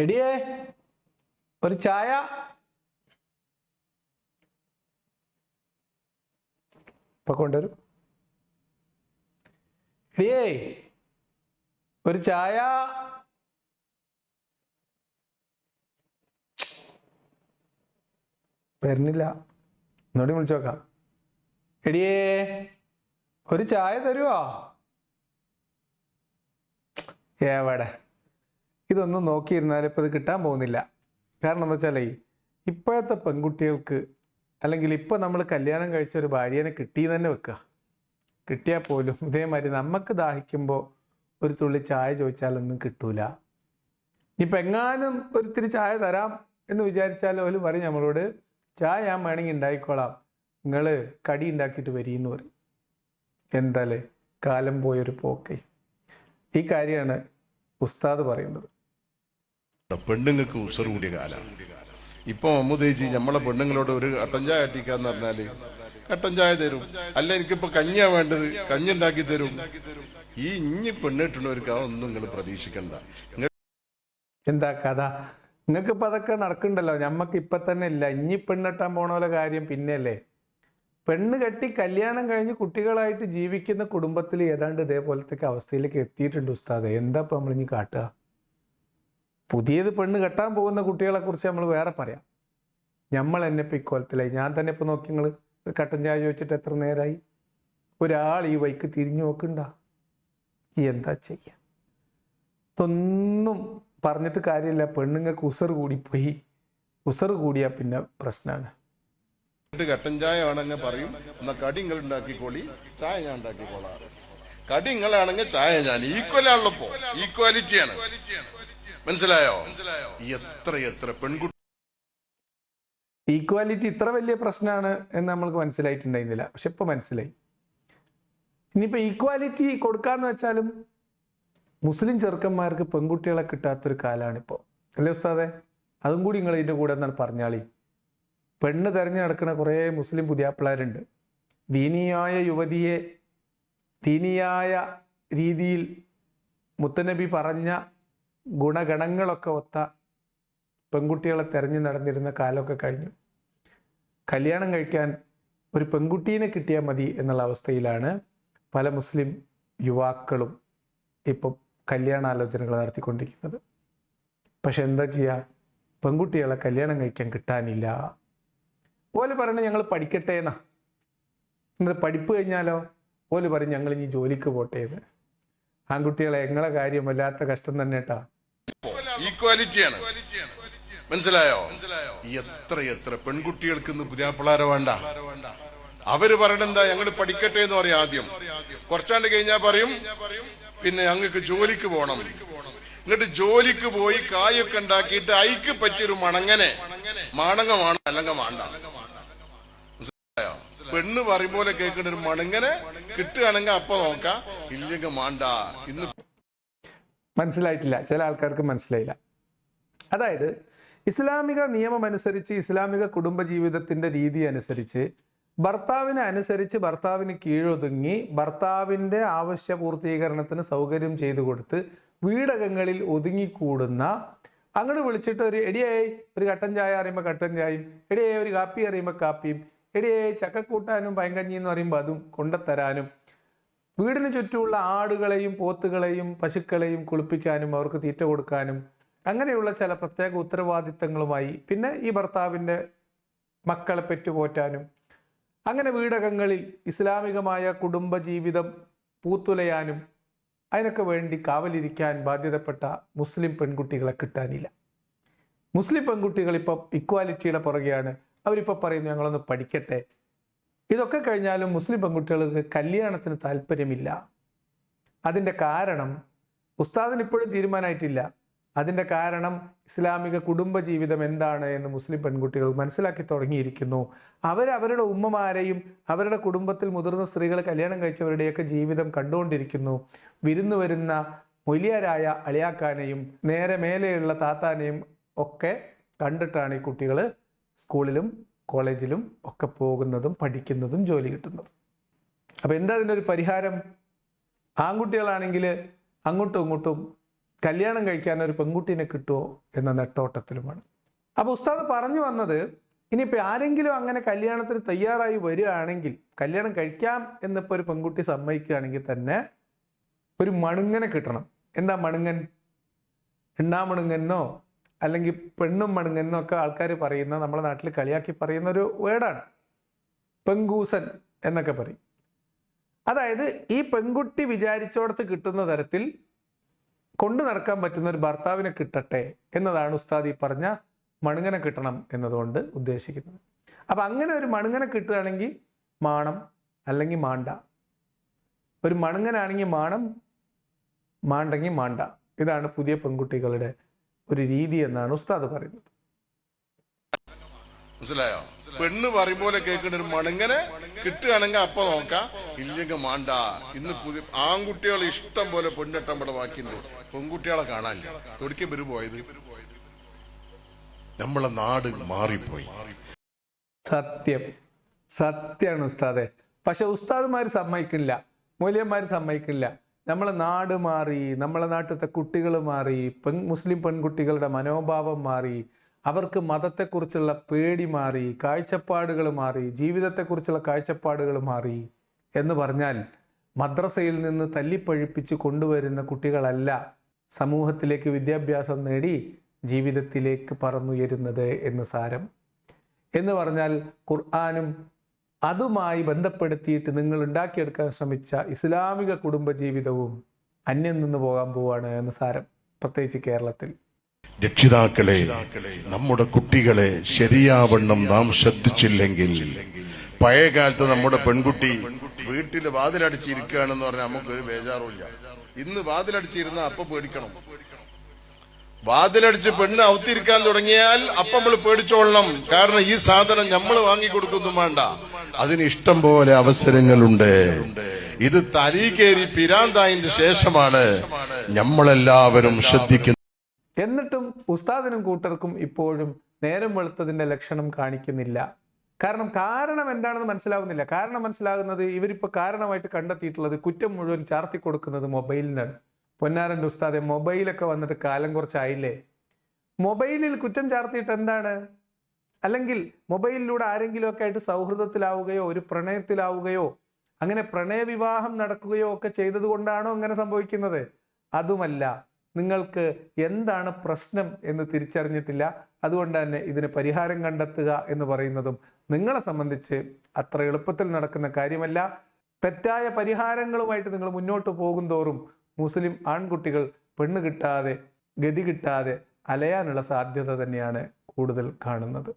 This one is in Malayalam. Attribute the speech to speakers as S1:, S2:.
S1: എടിയേ ഒരു ചായ. ഇപ്പൊ കൊണ്ടുവരും. എടിയേ ഒരു ചായ. വരുന്നില്ല. എന്നോട് വിളിച്ചു നോക്കാം. എടിയേ ഒരു ചായ തരുവോ? എവിടെ? ഇതൊന്നും നോക്കിയിരുന്നാൽ ഇപ്പം ഇത് കിട്ടാൻ പോകുന്നില്ല. കാരണം എന്താ വെച്ചാലേ ഇപ്പോഴത്തെ പെൺകുട്ടികൾക്ക് അല്ലെങ്കിൽ ഇപ്പോൾ നമ്മൾ കല്യാണം കഴിച്ച ഒരു ഭാര്യനെ കിട്ടിയെന്ന് തന്നെ വെക്കുക കിട്ടിയാൽ പോലും ഇതേമാതിരി നമുക്ക് ദാഹിക്കുമ്പോൾ ഒരു തുള്ളി ചായ ചോദിച്ചാലൊന്നും കിട്ടൂല. ഇപ്പം എങ്ങാനും ഒരിത്തിരി ചായ തരാം എന്ന് വിചാരിച്ചാൽ അവർ പറയും നമ്മളോട് ചായ ഞാൻ വേണമെങ്കിൽ ഉണ്ടായിക്കോളാം നിങ്ങൾ കടി ഉണ്ടാക്കിയിട്ട് വരീന്ന് പറയും. എന്താലേ കാലം പോയൊരു പോക്കേ. ഈ കാര്യമാണ് ഉസ്താദ് പറയുന്നത്.
S2: പെണ്ണുങ്ങൾക്ക് ഉസർ കൂടിയ കാലമാണ് ഇപ്പൊ മമ്മൂദേജി നമ്മളെ പെണ്ണുങ്ങളോട് ഒരു കട്ടൻ അട്ടിക്കാന്ന് പറഞ്ഞാൽ കട്ടൻ തരും. അല്ല എനിക്കിപ്പോ കഞ്ഞിയാ വേണ്ടത്. കഞ്ഞി ഉണ്ടാക്കി തരും. ഈ ഇഞ്ഞി പെണ്ണിട്ടുള്ളവർക്ക് അതൊന്നും നിങ്ങൾ പ്രതീക്ഷിക്കണ്ട.
S1: എന്താ കഥ? നിങ്ങൾക്ക് ഇപ്പൊ അതൊക്കെ നടക്കണ്ടല്ലോ? ഞമ്മക്ക് ഇപ്പൊ തന്നെ ഇല്ല. ഇഞ്ഞി പെണ്ണിട്ടാൻ പോണ പോലെ കാര്യം പിന്നെയല്ലേ? പെണ്ണ് കെട്ടി കല്യാണം കഴിഞ്ഞ് കുട്ടികളായിട്ട് ജീവിക്കുന്ന കുടുംബത്തിൽ ഏതാണ്ട് ഇതേപോലത്തെ അവസ്ഥയിലേക്ക് എത്തിയിട്ടുണ്ട് ഉസ്താദ്. എന്താ ഇപ്പം നമ്മൾ ഇനി കാട്ടുക പുതിയത് പെണ്ണ് കെട്ടാൻ പോകുന്ന കുട്ടികളെ കുറിച്ച് നമ്മൾ വേറെ പറയാം. നമ്മൾ എന്നെ ഇപ്പം ഇക്കോലത്തിലായി. ഞാൻ തന്നെ ഇപ്പം നോക്കി നിങ്ങൾ ഒരു കട്ടൻ ചായ ചോദിച്ചിട്ട് എത്ര നേരമായി ഒരാൾ ഈ വൈക്ക് തിരിഞ്ഞു നോക്കണ്ട? എന്താ ചെയ്യുക ഇതൊന്നും പറഞ്ഞിട്ട് കാര്യമില്ല. പെണ്ണുങ്ങൾക്ക് ഉസർ കൂടിപ്പോയി. ഉസർ കൂടിയാൽ പിന്നെ പ്രശ്നമാണ്
S2: കട്ടൻ ചായ ആണെങ്കിൽ പറയും. എന്നാ കടി നിങ്ങൾ ഉണ്ടാക്കിക്കോളി ചായ ഞാൻ ഉണ്ടാക്കിക്കോളാം കടി നിങ്ങളാണെങ്കിൽ ചായ ഞാൻ. ഈക്വലാണല്ലോ ഈക്വാലിറ്റിയാണ് മനസ്സിലായോ? എത്ര എത്ര പെൺകുട്ടി
S1: ഈക്വാലിറ്റി ഇത്ര വലിയ പ്രശ്നമാണ് എന്ന് നമ്മൾക്ക് മനസ്സിലായിട്ടുണ്ടായിരുന്നില്ല. പക്ഷെ ഇപ്പൊ മനസ്സിലായി. ഇനിയിപ്പോ ഈക്വാലിറ്റി കൊടുക്കാന്ന് വെച്ചാലും മുസ്ലിം ചെറുക്കന്മാർക്ക് പെൺകുട്ടികളെ കിട്ടാത്തൊരു കാലമാണിപ്പോൾ അല്ലേ ഉസ്താദെ? അതും കൂടി നിങ്ങൾ ഇതിന്റെ കൂടെ എന്നാൽ പറഞ്ഞാളി? പെണ്ണ് തെരഞ്ഞു നടക്കുന്ന കുറേ മുസ്ലിം പുതിയാപ്പിളാരുണ്ട്. ദീനിയായ യുവതിയെ ദീനിയായ രീതിയിൽ മുത്തനബി പറഞ്ഞ ഗുണഗണങ്ങളൊക്കെ ഒത്ത പെൺകുട്ടികളെ തെരഞ്ഞു നടന്നിരുന്ന കാലമൊക്കെ കഴിഞ്ഞു. കല്യാണം കഴിക്കാൻ ഒരു പെൺകുട്ടീനെ കിട്ടിയാൽ മതി എന്നുള്ള അവസ്ഥയിലാണ് പല മുസ്ലിം യുവാക്കളും ഇപ്പം കല്യാണാലോചനകൾ നടത്തിക്കൊണ്ടിരിക്കുന്നത്. പക്ഷെ എന്താ ചെയ്യുക പെൺകുട്ടികളെ കല്യാണം കഴിക്കാൻ കിട്ടാനില്ല. ഓൽ പറയണ ഞങ്ങൾ പഠിക്കട്ടെ എന്നാ എന്നിട്ട് പഠിപ്പ് കഴിഞ്ഞാലോ? ഓൽ പറയും ഞങ്ങൾ ഇനി ജോലിക്ക് പോട്ടെ എന്ന് ആൺകുട്ടികളെ എങ്ങളെ കാര്യം വല്ലാത്ത കഷ്ടം തന്നെ
S2: ഈക്വാലിറ്റിയാണ് മനസ്സിലായോ? എത്ര എത്ര പെൺകുട്ടികൾക്ക് ഇന്ന് വേണ്ട. അവർ പറയണെന്താ ഞങ്ങൾ പഠിക്കട്ടെ എന്ന് പറയും ആദ്യം. കുറച്ചാണ്ട് കഴിഞ്ഞാ പറയും പിന്നെ ഞങ്ങൾക്ക് ജോലിക്ക് പോകണം. എന്നിട്ട് ജോലിക്ക് പോയി കായൊക്കെ ഉണ്ടാക്കിയിട്ട് ഐക്ക് പറ്റിയൊരു മണങ്ങനെ. മാണങ്ങമാണ് അല്ലെങ്കിൽ മാണ്ട പെണ്ണ് പറയും പോലെ കേൾക്കുന്ന ഒരു മണുങ്ങനെ കിട്ടുകയാണെങ്കിൽ അപ്പൊ നോക്കാം. ഇല്ലെങ്കിൽ മാണ്ട. ഇന്ന്
S1: മനസ്സിലായിട്ടില്ല. ചില ആൾക്കാർക്ക് മനസ്സിലായില്ല. അതായത് ഇസ്ലാമിക നിയമം അനുസരിച്ച് ഇസ്ലാമിക കുടുംബജീവിതത്തിന്റെ രീതി അനുസരിച്ച് ഭർത്താവിനെ അനുസരിച്ച് ഭർത്താവിന് കീഴൊതുങ്ങി ഭർത്താവിന്റെ ആവശ്യ പൂർത്തീകരണത്തിന് സൗകര്യം ചെയ്തു കൊടുത്ത് വീടകങ്ങളിൽ ഒതുങ്ങിക്കൂടുന്ന അങ്ങോട്ട് വിളിച്ചിട്ട് ഒരു എടിയായി ഒരു കട്ടൻ ചായ അറിയുമ്പോൾ കട്ടൻ ചായയും എടിയായി ഒരു കാപ്പി അറിയുമ്പോൾ കാപ്പിയും എടിയായി ചക്കക്കൂട്ടാനും പയങ്കഞ്ഞി എന്ന് പറയുമ്പോൾ അതും കൊണ്ടുത്തരാനും. വീടിന് ചുറ്റുമുള്ള ആടുകളെയും പോത്തുകളെയും പശുക്കളെയും കുളിപ്പിക്കാനും അവർക്ക് തീറ്റ കൊടുക്കാനും അങ്ങനെയുള്ള ചില പ്രത്യേക ഉത്തരവാദിത്തങ്ങളുമായി പിന്നെ ഈ ഭർത്താവിന്റെ മക്കളെ പെറ്റുപോറ്റാനും. അങ്ങനെ വീടകങ്ങളിൽ ഇസ്ലാമികമായ കുടുംബജീവിതം പൂത്തുലയാനും അതിനൊക്കെ വേണ്ടി കാവലിരിക്കാൻ ബാധ്യതപ്പെട്ട മുസ്ലിം പെൺകുട്ടികളെ കിട്ടാനില്ല. മുസ്ലിം പെൺകുട്ടികൾ ഇപ്പം ഇക്വാലിറ്റിയുടെ പുറകെയാണ്. അവരിപ്പോൾ പറയുന്നു ഞങ്ങളൊന്ന് പഠിക്കട്ടെ. ഇതൊക്കെ കഴിഞ്ഞാലും മുസ്ലിം പെൺകുട്ടികൾക്ക് കല്യാണത്തിന് താല്പര്യമില്ല. അതിന്റെ കാരണം ഉസ്താദിന് ഇപ്പോഴും തീരുമാനമായിട്ടില്ല അതിന്റെ കാരണം ഇസ്ലാമിക കുടുംബജീവിതം എന്താണ് എന്ന് മുസ്ലിം പെൺകുട്ടികൾ മനസ്സിലാക്കി തുടങ്ങിയിരിക്കുന്നു. അവരവരുടെ ഉമ്മമാരെയും അവരുടെ കുടുംബത്തിൽ മുതിർന്ന സ്ത്രീകൾ കല്യാണം കഴിച്ചവരുടെയൊക്കെ ജീവിതം കണ്ടുകൊണ്ടിരിക്കുന്നു. വിരുന്നു വരുന്ന മുലിയരായ അളിയാക്കാനെയും നേരെ മേലെയുള്ള താത്താനെയും ഒക്കെ കണ്ടിട്ടാണ് ഈ കുട്ടികൾ സ്കൂളിലും കോളേജിലും ഒക്കെ പോകുന്നതും പഠിക്കുന്നതും ജോലി കിട്ടുന്നതും. അപ്പോൾ എന്താ അതിനൊരു പരിഹാരം? ആൺകുട്ടികളാണെങ്കിൽ അങ്ങോട്ടും ഇങ്ങോട്ടും കല്യാണം കഴിക്കാൻ ഒരു പെൺകുട്ടീനെ കിട്ടുമോ എന്ന നെട്ടോട്ടത്തിലുമാണ്. അപ്പോൾ ഉസ്താദ് പറഞ്ഞു വന്നത് ഇനിയിപ്പോൾ ആരെങ്കിലും അങ്ങനെ കല്യാണത്തിന് തയ്യാറായി വരികയാണെങ്കിൽ കല്യാണം കഴിക്കാം എന്നിപ്പോൾ ഒരു പെൺകുട്ടി സമ്മതിക്കുകയാണെങ്കിൽ തന്നെ ഒരു മണുങ്ങനെ കിട്ടണം. എന്താ മണുങ്ങൻ? എണ്ണാമണുങ്ങനോ അല്ലെങ്കിൽ പെണ്ണും മണുങ്ങനോ ഒക്കെ ആൾക്കാർ പറയുന്ന നമ്മുടെ നാട്ടിൽ കളിയാക്കി പറയുന്ന ഒരു വേർഡാണ്. പെങ്കൂസൻ എന്നൊക്കെ പറയും. അതായത് ഈ പെൺകുട്ടി വിചാരിച്ചോടത്ത് കിട്ടുന്ന തരത്തിൽ കൊണ്ടു നടക്കാൻ പറ്റുന്ന ഒരു ഭർത്താവിനെ കിട്ടട്ടെ എന്നതാണ് ഉസ്താദ് ഈ പറഞ്ഞ മണുങ്ങനെ കിട്ടണം എന്നതുകൊണ്ട് ഉദ്ദേശിക്കുന്നത്. അപ്പം അങ്ങനെ ഒരു മണുങ്ങനെ കിട്ടുകയാണെങ്കിൽ മാണം അല്ലെങ്കിൽ മാണ്ട. ഒരു മണുങ്ങനാണെങ്കിൽ മാണം മാണ്ടെങ്കിൽ മാണ്ട. ഇതാണ് പുതിയ പെൺകുട്ടികളുടെ ഒരു രീതി എന്നാണ് ഉസ്താദ് പറയുന്നത്.
S2: മനസ്സിലായോ? പെണ്ണ് പറയും പോലെ കേൾക്കുന്ന ഒരു മണങ്ങനെ കിട്ടുകയാണെങ്കിൽ അപ്പൊ നോക്കാം. ഇല്ലെങ്കിൽ മാണ്ട. ഇന്ന് പുതിയ ആൺകുട്ടികൾ ഇഷ്ടം പോലെ പെണ്ണെട്ടം ഇവിടെ ബാക്കിയുണ്ട്. പെൺകുട്ടികളെ കാണാനില്ല. എവിടേക്ക് പേര് പോയത്? നമ്മളെ നാട് മാറിപ്പോയി.
S1: സത്യം. സത്യമാണ് ഉസ്താദെ. പക്ഷെ ഉസ്താദുമാർ സമ്മതിക്കില്ല. മൂല്യന്മാർ സമ്മതിക്കില്ല. നമ്മളെ നാട് മാറി നമ്മളെ നാട്ടിലത്തെ കുട്ടികൾ മാറി പെൺ മുസ്ലിം പെൺകുട്ടികളുടെ മനോഭാവം മാറി അവർക്ക് മതത്തെക്കുറിച്ചുള്ള പേടി മാറി കാഴ്ചപ്പാടുകൾ മാറി ജീവിതത്തെക്കുറിച്ചുള്ള കാഴ്ചപ്പാടുകൾ മാറി എന്ന് പറഞ്ഞാൽ മദ്രസയിൽ നിന്ന് തല്ലിപ്പഴിപ്പിച്ച് കൊണ്ടുവരുന്ന കുട്ടികളല്ല സമൂഹത്തിലേക്ക് വിദ്യാഭ്യാസം നേടി ജീവിതത്തിലേക്ക് പറന്നുയരുന്നത് എന്ന് സാരം. എന്ന് പറഞ്ഞാൽ ഖുർആാനും അതുമായി ബന്ധപ്പെടുത്തിയിട്ട് നിങ്ങൾ ഉണ്ടാക്കിയെടുക്കാൻ ശ്രമിച്ച ഇസ്ലാമിക കുടുംബജീവിതവും അന്യം നിന്ന് പോകാൻ പോവാണ് എന്ന് സാരം പ്രത്യേകിച്ച് കേരളത്തിൽ.
S2: രക്ഷിതാക്കളെ നമ്മുടെ കുട്ടികളെ ശരിയാവണ്ണം നാം ശ്രദ്ധിച്ചില്ലെങ്കിൽ പഴയ കാലത്ത് നമ്മുടെ പെൺകുട്ടി വീട്ടിൽ വാതിലടിച്ചിരിക്കുകയാണെന്ന് പറഞ്ഞാൽ നമുക്കൊരു ബേജാറുമില്ല. ഇന്ന് വാതിലടിച്ചിരുന്ന അപ്പൊ പേടിക്കണം. വാതിലടിച്ച് പെണ്ണ് അവത്തിരിക്കാൻ തുടങ്ങിയാൽ അപ്പം നമ്മൾ പേടിച്ചോളണം. കാരണം ഈ സാധനം നമ്മൾ വാങ്ങിക്കൊടുക്കുന്നു വേണ്ട. അതിന് ഇഷ്ടം പോലെ അവസരങ്ങളുണ്ട്. ഇത് തലീകേരി കയറി ശേഷമാണ് നമ്മളെല്ലാവരും ശ്രദ്ധിക്കുന്നത്.
S1: എന്നിട്ടും ഉസ്താദിനും കൂട്ടർക്കും ഇപ്പോഴും നേരം വെളുത്തതിന്റെ ലക്ഷണം കാണിക്കുന്നില്ല. കാരണം കാരണം എന്താണെന്ന് മനസ്സിലാവുന്നില്ല. കാരണം മനസ്സിലാകുന്നത് ഇവരിപ്പോൾ കാരണമായിട്ട് കണ്ടെത്തിയിട്ടുള്ളത് കുറ്റം മുഴുവൻ ചാർത്തി കൊടുക്കുന്നത് മൊബൈലിനാണ്. പൊന്നാരന്റെ ഉസ്താദെ മൊബൈലൊക്കെ വന്നിട്ട് കാലം കുറച്ചായില്ലേ? മൊബൈലിൽ കുറ്റം ചാർത്തിയിട്ട് എന്താണ്? അല്ലെങ്കിൽ മൊബൈലിലൂടെ ആരെങ്കിലുമൊക്കെ ആയിട്ട് സൗഹൃദത്തിലാവുകയോ ഒരു പ്രണയത്തിലാവുകയോ അങ്ങനെ പ്രണയവിവാഹം നടക്കുകയോ ഒക്കെ ചെയ്തത് കൊണ്ടാണോ അങ്ങനെ സംഭവിക്കുന്നത്? അതുമല്ല നിങ്ങൾക്ക് എന്താണ് പ്രശ്നം എന്ന് തിരിച്ചറിഞ്ഞിട്ടില്ല. അതുകൊണ്ട് തന്നെ ഇതിന് പരിഹാരം കണ്ടെത്തുക എന്ന് പറയുന്നതും നിങ്ങളെ സംബന്ധിച്ച് അത്ര എളുപ്പത്തിൽ നടക്കുന്ന കാര്യമല്ല. തെറ്റായ പരിഹാരങ്ങളുമായിട്ട് നിങ്ങൾ മുന്നോട്ട് പോകും തോറും മുസ്ലിം ആൺകുട്ടികൾ പെണ്ണ് കിട്ടാതെ ഗതി കിട്ടാതെ അലയാനുള്ള സാധ്യത തന്നെയാണ് കൂടുതൽ കാണുന്നത്.